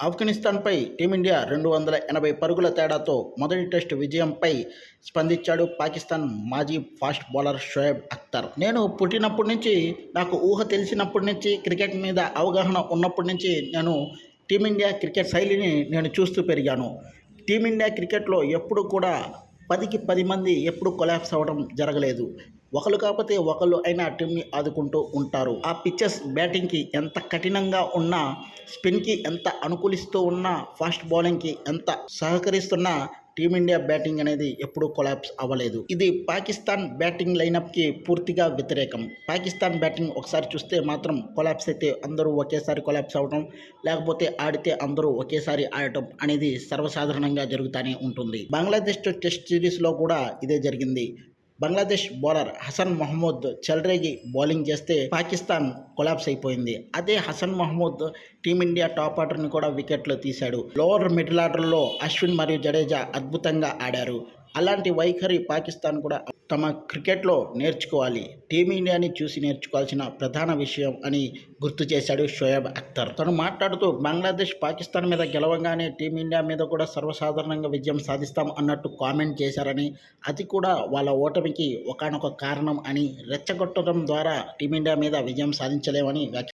ఆఫ్ఘనిస్తాన్పై team India రెండు వందల ఎనభై పరుగుల తేడాతో మొదటి టెస్ట్ విజయంపై స్పందించాడు పాకిస్తాన్ మాజీ ఫాస్ట్ బౌలర్ షోయబ్ అఖ్తర్ నేను పుట్టినప్పటి నుంచి నాకు ఊహ తెలిసినప్పటి నుంచి క్రికెట్ మీద అవగాహన ఉన్నప్పటి నుంచి నేను టీమిండియా క్రికెట్ శైలిని నేను చూస్తూ పెరిగాను. టీమిండియా క్రికెట్లో ఎప్పుడు కూడా పదికి పది మంది ఎప్పుడు కొలాప్స్ అవ్వడం జరగలేదు. ఒకరు కాకపోతే ఒకళ్ళు అయినా టీంని ఆదుకుంటూ ఉంటారు. ఆ పిచ్చెస్ బ్యాటింగ్కి ఎంత కఠినంగా ఉన్నా స్పిన్కి ఎంత అనుకూలిస్తూ ఉన్నా ఫాస్ట్ బౌలింగ్కి ఎంత సహకరిస్తున్నా టీమిండియా బ్యాటింగ్ అనేది ఎప్పుడూ కొలాప్స్ అవ్వలేదు. ఇది పాకిస్తాన్ బ్యాటింగ్ లైనప్కి పూర్తిగా వ్యతిరేకం. పాకిస్తాన్ బ్యాటింగ్ ఒకసారి చూస్తే మాత్రం కొలాప్స్ అయితే అందరూ ఒకేసారి కొలాప్స్ అవ్వడం లేకపోతే ఆడితే అందరూ ఒకేసారి ఆడటం అనేది సర్వసాధారణంగా జరుగుతూనే ఉంటుంది. బంగ్లాదేశ్ టెస్ట్ సిరీస్లో కూడా ఇదే జరిగింది. బంగ్లాదేశ్ బౌలర్ హసన్ మహమూద్ చెలరేగి బౌలింగ్ చేస్తే పాకిస్తాన్ కొలాప్స్ అయిపోయింది. అదే హసన్ మహమూద్ టీమిండియా టాప్ ఆర్డర్ని కూడా వికెట్లు తీశాడు. లోవర్ మిడిల్ ఆర్డర్లో అశ్విన్ మరియు జడేజా అద్భుతంగా ఆడారు. అలాంటి వైఖరి పాకిస్తాన్ కూడా తమ క్రికెట్లో నేర్చుకోవాలి. టీమిండియాని చూసి నేర్చుకోవాల్సిన ప్రధాన విషయం అని గుర్తు చేశాడు షోయబ్ అఖ్తర్ తను మాట్లాడుతూ బంగ్లాదేశ్ పాకిస్తాన్ మీద గెలవగానే టీమిండియా మీద కూడా సర్వసాధారణంగా విజయం సాధిస్తాం అన్నట్టు కామెంట్ చేశారని అది కూడా వాళ్ళ ఓటమికి ఒకనొక కారణం అని రెచ్చగొట్టడం ద్వారా టీమిండియా మీద విజయం సాధించలేమని